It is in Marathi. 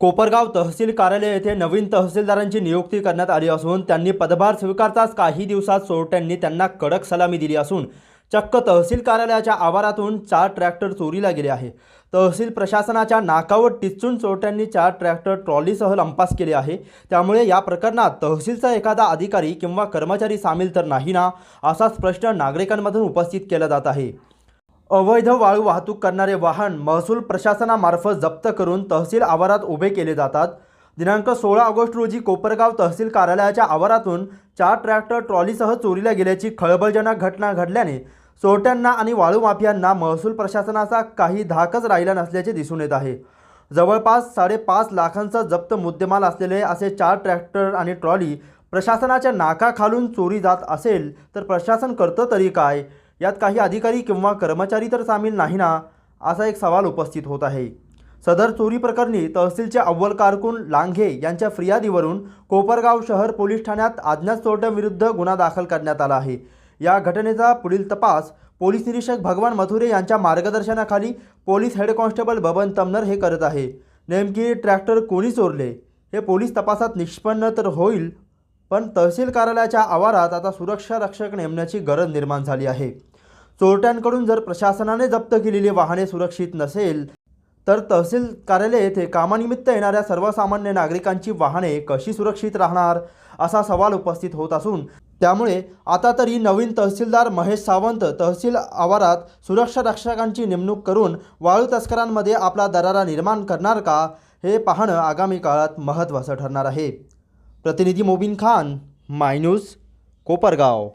कोपरगाव तहसील कार्यालय येथे नवीन तहसीलदारांची नियुक्ती करण्यात आली असून त्यांनी पदभार स्वीकारताच काही दिवसात चोरट्यांनी त्यांना कडक सलामी दिली असून चक्क तहसील कार्यालयाच्या आवारातून चार ट्रॅक्टर चोरीला गेले आहे. तहसील प्रशासनाच्या नाकावर टिचून चोरट्यांनी चार ट्रॅक्टर ट्रॉलीसह लंपास केले आहे. त्यामुळे या प्रकरणात तहसीलचा एखादा अधिकारी किंवा कर्मचारी सामील तर नाही ना असाच प्रश्न नागरिकांमधून उपस्थित केला जात आहे. अवैध वाळू वाहतूक करणारे वाहन महसूल प्रशासनामार्फत जप्त करून तहसील आवारात उभे केले जातात. दिनांक सोळा ऑगस्ट रोजी कोपरगाव तहसील कार्यालयाच्या आवारातून चार ट्रॅक्टर ट्रॉलीसह चोरीला गेल्याची खळबळजनक घटना घडल्याने चोरट्यांना आणि वाळू माफियांना महसूल प्रशासनाचा काही धाकच राहिला नसल्याचे दिसून येत आहे. जवळपास साडेपाच लाखांचा जप्त मुद्देमाल असलेले असे चार ट्रॅक्टर आणि ट्रॉली प्रशासनाच्या नाकाखालून चोरी जात असेल तर प्रशासन करतं तरी काय? यात काही अधिकारी किंवा कर्मचारी तर सामील नाही ना असा एक सवाल उपस्थित होत आहे. सदर चोरी प्रकरणी तहसीलचे अव्वल कारकून लांघे यांच्या फिर्यादीवरून कोपरगाव शहर पोलीस ठाण्यात अज्ञात चोरट्यांविरुद्ध गुन्हा दाखल करण्यात आला आहे. या घटनेचा पुढील तपास पोलीस निरीक्षक भगवान मथुरे यांच्या मार्गदर्शनाखाली police head constable Baban Tamnar हे करत आहे. नेमकी ट्रॅक्टर कोणी चोरले? हे पोलीस तपासात निष्पन्न तर होईल पण तहसील कार्यालयाच्या आवारात आता सुरक्षा रक्षक नेमण्याची गरज निर्माण झाली आहे. चोरट्यांकडून जर प्रशासनाने जप्त केलेली वाहने सुरक्षित नसेल तर तहसील कार्यालय येथे कामानिमित्त येणाऱ्या सर्वसामान्य नागरिकांची वाहने कशी सुरक्षित राहणार असा सवाल उपस्थित होत असून त्यामुळे आता तरी नवीन तहसीलदार महेश सावंत तहसील आवारात सुरक्षा रक्षकांची नेमणूक करून वाळू तस्करांमध्ये आपला दरारा निर्माण करणार का हे पाहणं आगामी काळात महत्त्वाचं ठरणार आहे. प्रतिनिधी मोबिन खान मायनूस कोपरगाव.